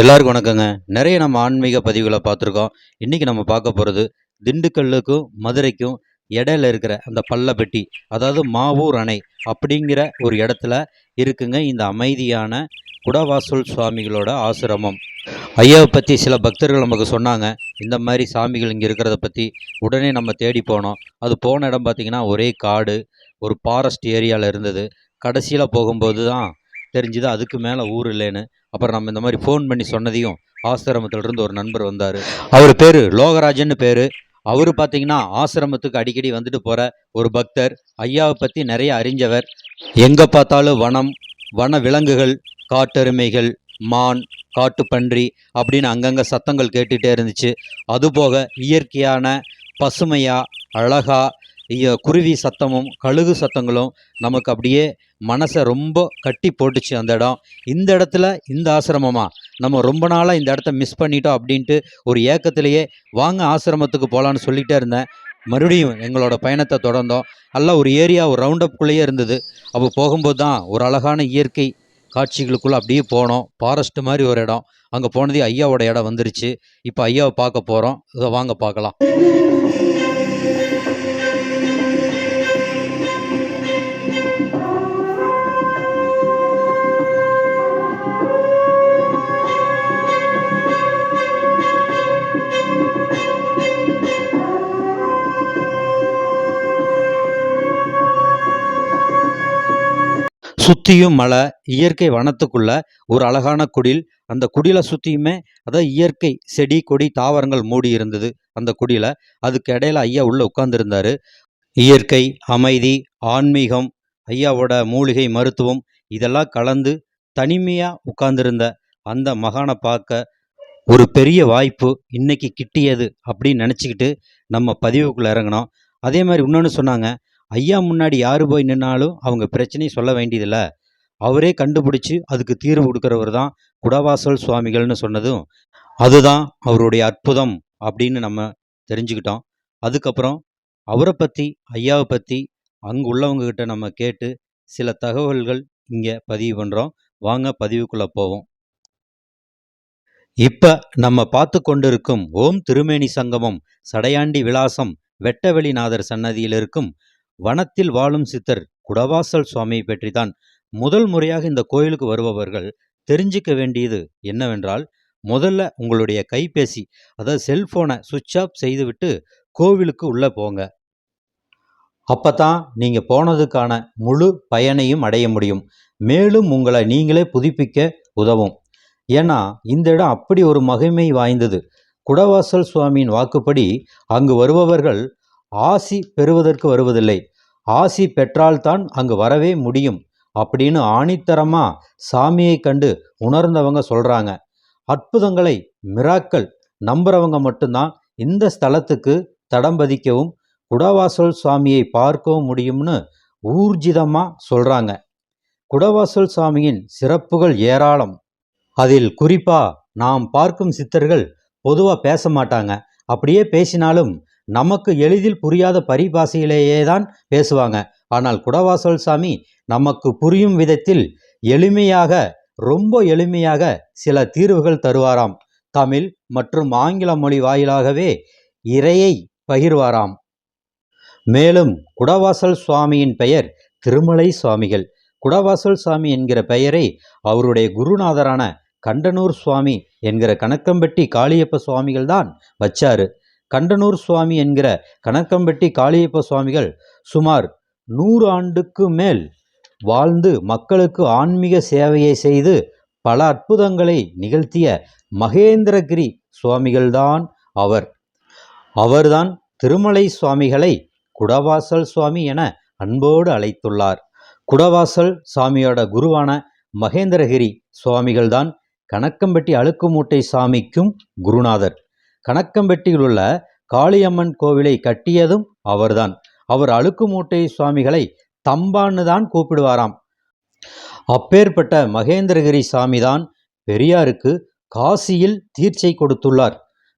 எல்லாருக்கும் வணக்கங்க. நிறைய நம்ம ஆன்மீக பதிவுகளை பார்த்துருக்கோம். இன்றைக்கி நம்ம பார்க்க போகிறது திண்டுக்கல்லுக்கும் மதுரைக்கும் இடையில இருக்கிற அந்த பள்ளப்பட்டி அதாவது மாவூர் அணை அப்படிங்கிற ஒரு இடத்துல இருக்குங்க இந்த அமைதியான குடவாசல் சுவாமிகளோட ஆசிரமம். ஐயாவை பற்றி சில பக்தர்கள் நமக்கு சொன்னாங்க. இந்த மாதிரி சாமிகள் இங்கே இருக்கிறத பற்றி உடனே நம்ம தேடி போனோம். அது போன இடம் பார்த்திங்கன்னா ஒரே காடு ஒரு ஃபாரஸ்ட் ஏரியாவில் இருந்தது. கடைசியில் போகும்போது தான் தெரிஞ்சுது அதுக்கு மேலே ஊர் இல்லைன்னு. அப்புறம் நம்ம இந்த மாதிரி ஃபோன் பண்ணி சொன்னதையும் ஆசிரமத்திலிருந்து ஒரு நண்பர் வந்தார். அவர் பேர் லோகராஜன்னு பேர். அவர் பார்த்தீங்கன்னா ஆசிரமத்துக்கு அடிக்கடி வந்துட்டு போகிற ஒரு பக்தர். ஐயாவை பற்றி நிறைய அறிஞ்சவர். எங்கே பார்த்தாலும் வனம் வன விலங்குகள் காட்டெருமைகள் மான் காட்டுப்பன்றி அப்படின்னு அங்கங்கே சத்தங்கள் கேட்டுகிட்டே இருந்துச்சு. அதுபோக இயற்கையான பசுமையாக அழகா குருவி சத்தமும் கழுகு சத்தங்களும் நமக்கு அப்படியே மனசை ரொம்ப கட்டி போட்டுச்சு அந்த இடம். இந்த இடத்துல இந்த ஆசிரமமாக நம்ம ரொம்ப நாளாக இந்த இடத்த மிஸ் பண்ணிட்டோம் அப்படின்ட்டு ஒரு ஏக்கத்திலேயே வாங்க ஆசிரமத்துக்கு போகலான்னு சொல்லிகிட்டே இருந்தேன். மறுபடியும் எங்களோட பயணத்தை தொடர்ந்தோம். நல்ல ஒரு ஏரியா ஒரு ரவுண்ட் அப்குள்ளேயே இருந்தது. அப்போ போகும்போது தான் ஒரு அழகான இயற்கை காட்சிகளுக்குள்ளே அப்படியே போனோம். ஃபாரஸ்ட் மாதிரி ஒரு இடம். அங்கே போனதே ஐயாவோட இடம் வந்துருச்சு. இப்போ ஐயாவை பார்க்க போகிறோம் இதை வாங்க பார்க்கலாம். சுற்றியும் மலை இயற்கை வனத்துக்குள்ள ஒரு அழகான குடில். அந்த குடிலை சுற்றியுமே அதாவது இயற்கை செடி கொடி தாவரங்கள் மூடி இருந்தது அந்த குடில. அதுக்கு இடையில ஐயா உள்ள உட்கார்ந்துருந்தாரு. இயற்கை அமைதி ஆன்மீகம் ஐயாவோட மூலிகை மருத்துவம் இதெல்லாம் கலந்து தனிமையாக உட்கார்ந்திருந்த அந்த மகானை பார்க்க ஒரு பெரிய வாய்ப்பு இன்னைக்கு கிட்டியது அப்படின்னு நினச்சிக்கிட்டு நம்ம பதிவுக்குள்ளே இறங்கினோம். அதே மாதிரி இன்னொன்று சொன்னாங்க. ஐயா முன்னாடி யார் போய் நின்னாலும் அவங்க பிரச்சனையை சொல்ல வேண்டியதில்ல. அவரே கண்டுபிடிச்சி அதுக்கு தீர்வு கொடுக்குறவர் தான் குடவாசல் சுவாமிகள்னு சொன்னதும் அதுதான் அவருடைய அற்புதம் அப்படின்னு நம்ம தெரிஞ்சுக்கிட்டோம். அதுக்கப்புறம் அவரை பற்றி ஐயாவை பற்றி அங்கே உள்ளவங்கக்கிட்ட நம்ம கேட்டு சில தகவல்கள் இங்கே பதிவு பண்ணுறோம் வாங்க பதிவுக்குள்ளே போவோம். இப்போ நம்ம பார்த்து கொண்டிருக்கும் ஓம் திருமேனி சங்கமம் சடையாண்டி விலாசம் வெட்டவெளிநாதர் சன்னதியில் இருக்கும் வனத்தில் வாழும் சித்தர் குடவாசல் சுவாமியை பற்றிதான் முதல் முறையாக இந்த கோயிலுக்கு வருபவர்கள் தெரிஞ்சுக்க வேண்டியது என்னவென்றால் முதல்ல உங்களுடைய கைபேசி அதாவது செல்போனை சுவிட்ச் ஆஃப் செய்துவிட்டு கோவிலுக்கு உள்ளே போங்க. அப்பதான் நீங்க போனதுக்கான முழு பயனையும் அடைய முடியும். மேலும் உங்களை நீங்களே புதுப்பிக்க உதவும். ஏன்னா இந்த இடம் அப்படி ஒரு மகிமை வாய்ந்தது. குடவாசல் சுவாமியின் வாக்குப்படி அங்கு வருபவர்கள் ஆசி பெறுவதற்கு வருவதில்லை. ஆசி பெற்றால்தான் அங்கு வரவே முடியும் அப்படின்னு ஆணித்தரமா சாமியை கண்டு உணர்ந்தவங்க சொல்றாங்க. அற்புதங்களை மிராக்கள் நம்புறவங்க மட்டும்தான் இந்த ஸ்தலத்துக்கு தடம் பதிக்கவும் குடவாசல் சுவாமியை பார்க்கவும் முடியும்னு ஊர்ஜிதமா சொல்றாங்க. குடவாசல் சுவாமியின் சிறப்புகள் ஏராளம். அதில் குறிப்பா நாம் பார்க்கும் சித்தர்கள் பொதுவா பேச மாட்டாங்க. அப்படியே பேசினாலும் நமக்கு எளிதில் புரியாத பரிபாஷையிலேயே தான் பேசுவாங்க. ஆனால் குடவாசல் சாமி நமக்கு புரியும் விதத்தில் எளிமையாக ரொம்ப எளிமையாக சில தீர்வுகள் தருவாராம். தமிழ் மற்றும் ஆங்கில மொழி வாயிலாகவே இறையை பகிர்வாராம். மேலும் குடவாசல் சுவாமியின் பெயர் திருமலை சுவாமிகள். குடவாசல் சுவாமி என்கிற பெயரை அவருடைய குருநாதரான கண்டனூர் சுவாமி என்கிற கணக்கம்பட்டி காளியப்ப சுவாமிகள் தான் வச்சாரு. கண்டனூர் சுவாமி என்கிற கணக்கம்பட்டி காளியப்ப சுவாமிகள் சுமார் நூறு ஆண்டுக்கு மேல் வாழ்ந்து மக்களுக்கு ஆன்மீக சேவையை செய்து பல அற்புதங்களை நிகழ்த்திய மகேந்திரகிரி சுவாமிகள்தான் அவர். அவர்தான் திருமலை சுவாமிகளை குடவாசல் சுவாமி என அன்போடு அழைத்துள்ளார். குடவாசல் சுவாமியோட குருவான மகேந்திரகிரி சுவாமிகள்தான் கணக்கம்பட்டி அழுக்குமூட்டை சாமிக்கும் குருநாதர். கணக்கம்பட்டியில் உள்ள காளியம்மன் கோவிலை கட்டியதும் அவர்தான். அவர் அழுக்குமூட்டை சுவாமிகளை தம்பான்னு தான் கூப்பிடுவாராம். அப்பேற்பட்ட மகேந்திரகிரி சாமிதான் பெரியாருக்கு காசியில் தீர்ச்சை கொடுத்துள்ளார்.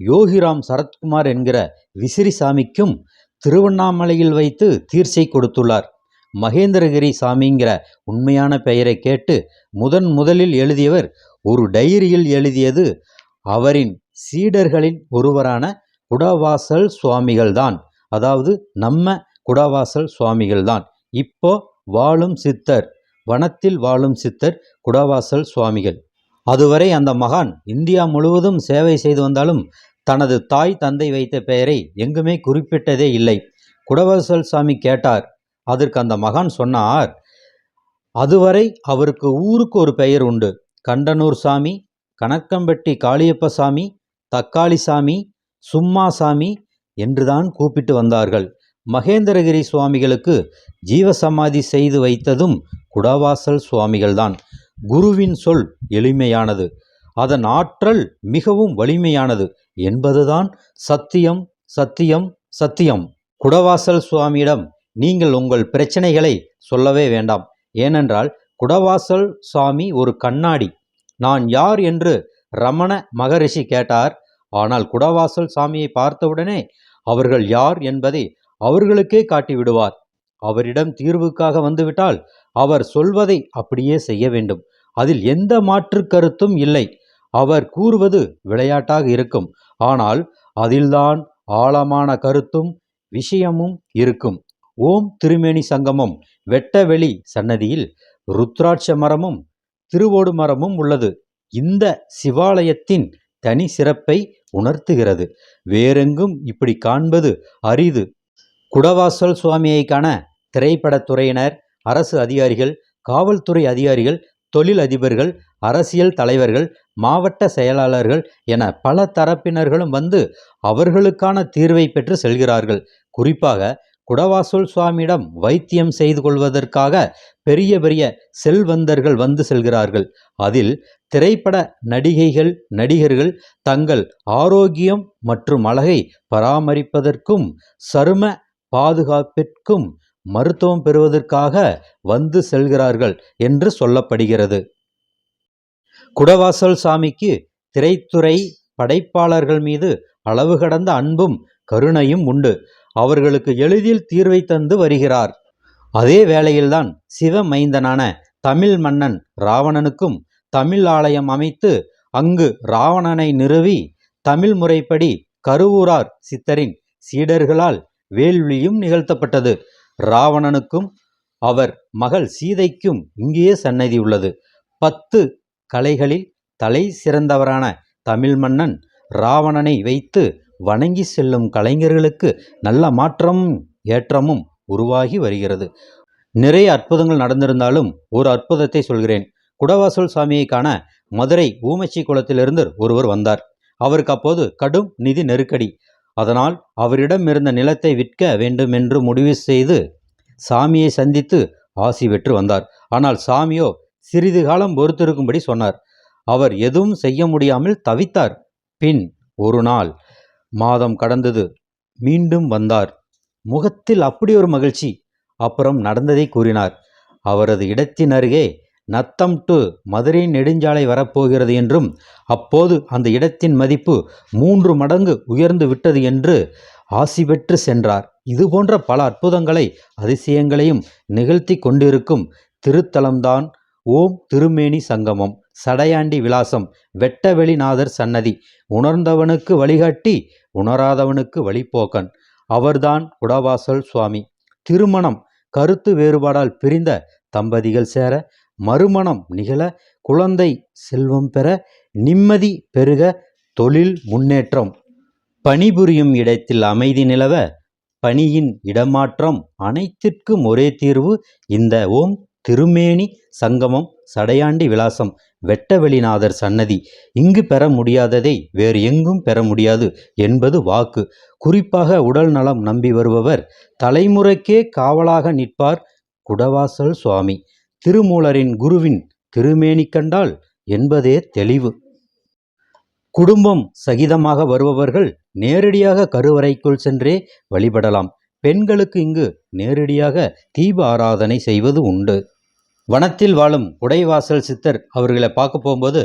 யோகிராம் சரத்குமார் என்கிற விசிறி சாமிக்கும் திருவண்ணாமலையில் வைத்து தீர்ச்சை கொடுத்துள்ளார். மகேந்திரகிரி சாமிங்கிற உண்மையான பெயரை கேட்டு முதன் முதலில் எழுதியவர் ஒரு டைரியில் எழுதியது அவரின் சீடர்களின் ஒருவரான குடவாசல் சுவாமிகள்தான். அதாவது நம்ம குடவாசல் சுவாமிகள்தான். இப்போ வாழும் சித்தர் வனத்தில் வாழும் சித்தர் குடவாசல் சுவாமிகள். அதுவரை அந்த மகான் இந்தியா முழுவதும் சேவை செய்து வந்தாலும் தனது தாய் தந்தை வைத்த பெயரை எங்குமே குறிப்பிட்டதே இல்லை. குடவாசல் சாமி கேட்டார். அதற்கு அந்த மகான் சொன்னார் அதுவரை அவருக்கு ஊருக்கு ஒரு பெயர் உண்டு. கண்டனூர் சாமி கணக்கம்பட்டி காளியப்ப சாமி தக்காளி சாமி சும்மா சாமி என்றுதான் கூப்பிட்டு வந்தார்கள். மகேந்திரகிரி சுவாமிகளுக்கு ஜீவசமாதி செய்து வைத்ததும் குடவாசல் சுவாமிகள்தான். குருவின் சொல் எளிமையானது. அதன் ஆற்றல் மிகவும் வலிமையானது என்பதுதான் சத்தியம் சத்தியம் சத்தியம். குடவாசல் சுவாமியிடம் நீங்கள் உங்கள் பிரச்சனைகளை சொல்லவே வேண்டாம். ஏனென்றால் குடவாசல் சுவாமி ஒரு கண்ணாடி. நான் யார் என்று ரமண மகரிஷி கேட்டார். ஆனால் குடவாசல் சாமியை பார்த்தவுடனே அவர்கள் யார் என்பதை அவர்களுக்கே காட்டிவிடுவார். அவரிடம் தீர்வுக்காக வந்துவிட்டால் அவர் சொல்வதை அப்படியே செய்ய வேண்டும். அதில் எந்த மாற்று கருத்தும் இல்லை. அவர் கூறுவது விளையாட்டாக இருக்கும். ஆனால் அதில்தான் ஆழமான கருத்தும் விஷயமும் இருக்கும். ஓம் திருமேனி சங்கமம் வெட்டவெளி சன்னதியில் ருத்ராட்ச மரமும் திருவோடு மரமும் உள்ளது. இந்த சிவாலயத்தின் தனி சிறப்பை உணர்த்துகிறது. வேறெங்கும் இப்படி காண்பது அரிது. குடவாசல் சுவாமியை காண திரைப்படத்துறையினர் அரசு அதிகாரிகள் காவல்துறை அதிகாரிகள் தொழில் அதிபர்கள் அரசியல் தலைவர்கள் மாவட்ட செயலாளர்கள் என பல தரப்பினர்களும் வந்து அவர்களுக்கான தீர்வை பெற்று செல்கிறார்கள். குறிப்பாக குடவாசல் சுவாமியிடம் வைத்தியம் செய்து கொள்வதற்காக பெரிய பெரிய செல்வந்தர்கள் வந்து செல்கிறார்கள். அதில் திரைப்பட நடிகைகள் நடிகர்கள் தங்கள் ஆரோக்கியம் மற்றும் அழகை பராமரிப்பதற்கும் சரும பாதுகாப்பிற்கும் மருத்துவம் பெறுவதற்காக வந்து செல்கிறார்கள் என்று சொல்லப்படுகிறது. குடவாசல் சாமிக்கு திரைத்துறை படைப்பாளர்கள் மீது அளவு கடந்த அன்பும் கருணையும் உண்டு. அவர்களுக்கு எளிதில் தீர்வை தந்து வருகிறார். அதே வேளையில்தான் சிவமைந்தனான தமிழ் மன்னன் ராவணனுக்கும் தமிழ் ஆலயம் அமைத்து அங்கு ராவணனை நிறுவி தமிழ் முறைப்படி கருவூரார் சித்தரின் சீடர்களால் வேள்வியும் நிகழ்த்தப்பட்டது. ராவணனுக்கும் அவர் மகள் சீதைக்கும் இங்கேயே சன்னதி உள்ளது. பத்து கலைகளில் தலை சிறந்தவரான தமிழ் மன்னன் ராவணனை வைத்து வணங்கி செல்லும் கலைஞர்களுக்கு நல்ல மாற்றமும் ஏற்றமும் உருவாகி வருகிறது. நிறைய அற்புதங்கள் நடந்திருந்தாலும் ஒரு அற்புதத்தை சொல்கிறேன். குடவாசல் சுவாமியை காண மதுரை ஊமச்சி குளத்திலிருந்து ஒருவர் வந்தார். அவருக்கு அப்போது கடும் நிதி நெருக்கடி. அதனால் அவரிடம் இருந்த நிலத்தை விற்க வேண்டும் என்று முடிவு செய்து சாமியை சந்தித்து ஆசி பெற்று வந்தார். ஆனால் சாமியோ சிறிது காலம் பொறுத்திருக்கும்படி சொன்னார். அவர் எதுவும் செய்ய முடியாமல் தவித்தார். பின் ஒரு நாள் மாதம் கடந்தது. மீண்டும் வந்தார். முகத்தில் அப்படி ஒரு மகிழ்ச்சி. அப்புறம் நடந்ததை கூறினார். அவரது இடத்தின் அருகே நத்தம் டு மதுரை நெடுஞ்சாலை வரப்போகிறது என்றும் அப்போது அந்த இடத்தின் மதிப்பு மூன்று மடங்கு உயர்ந்து விட்டது என்று ஆசி பெற்று சென்றார். இதுபோன்ற பல அற்புதங்களை அதிசயங்களையும் நிகழ்த்தி கொண்டிருக்கும் திருத்தலம்தான் ஓம் திருமேனி சங்கமம். சடையாண்டி விலாசம் வெட்டவெளிநாதர் சன்னதி. உணர்ந்தவனுக்கு வழிகாட்டி உணராதவனுக்கு வழிபோக்கன் அவர்தான் குடவாசல் சுவாமி. திருமணம் கருத்து வேறுபாடால் பிரிந்த தம்பதிகள் சேர மறுமணம் நிகழ குழந்தை செல்வம் பெற நிம்மதி பெருக தொழில் முன்னேற்றம். பணிபுரியும் இடத்தில் அமைதி நிலவ பணியின் இடமாற்றம் அனைத்திற்கும் ஒரே தீர்வு இந்த ஓம் திருமேனி சங்கமம் சடையாண்டி விலாசம். வெட்டவெளிநாதர் சன்னதி இங்கு பெற முடியாததை வேறு எங்கும் பெற முடியாது என்பது வாக்கு. குறிப்பாக உடல் நலம் நம்பி வருபவர் தலைமுறைக்கே காவலாக நிற்பார் குடவாசல் சுவாமி. திருமூலரின் குருவின் திருமேனி கண்டால் என்பதே தெளிவு. குடும்பம் சகிதமாக வருபவர்கள் நேரடியாக கருவறைக்குள் சென்றே வழிபடலாம். பெண்களுக்கு இங்கு நேரடியாக தீப ஆராதனை செய்வது உண்டு. வனத்தில் வாழும் உடைவாசல் சித்தர் அவர்களை பார்க்க போகும்போது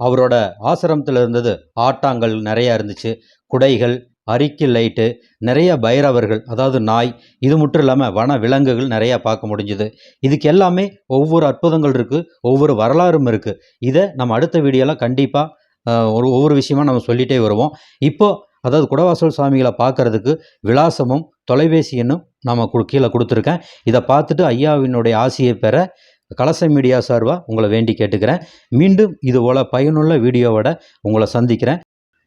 அவரோட ஆசிரமத்தில் இருந்தது ஆட்டாங்கள் நிறையா இருந்துச்சு. குடைகள் அரிக்கில் லைட்டு நிறைய பைரவர்கள் அதாவது நாய் இது மட்டும் இல்லாமல் வன விலங்குகள் நிறையா பார்க்க முடிஞ்சுது. இதுக்கு எல்லாமே ஒவ்வொரு அற்புதங்கள் இருக்குது ஒவ்வொரு வரலாறும் இருக்குது இதை நம்ம அடுத்த வீடியோலாம் கண்டிப்பாக ஒரு ஒவ்வொரு விஷயமா நம்ம சொல்லிகிட்டே வருவோம். இப்போ அதாவது குடவாசல் சுவாமிகளை பார்க்கறதுக்கு விலாசமும் தொலைபேசி எண்ணும் நம்ம கு கீழே கொடுத்துருக்கேன். இதை பார்த்துட்டு ஐயாவினுடைய ஆசையை பெற கலச மீடியா சார்பாக உங்களை வேண்டி கேட்டுக்கிறேன். மீண்டும் இது போல் பயனுள்ள வீடியோவோட உங்களை சந்திக்கிறேன்.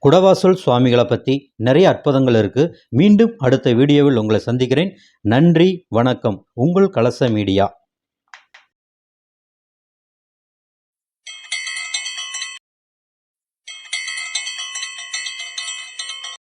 குடவாசல் சுவாமிகளை பற்றி நிறைய அற்புதங்கள் இருக்குது மீண்டும் அடுத்த வீடியோவில் உங்களை சந்திக்கிறேன். நன்றி வணக்கம். உங்கள் கலச மீடியா.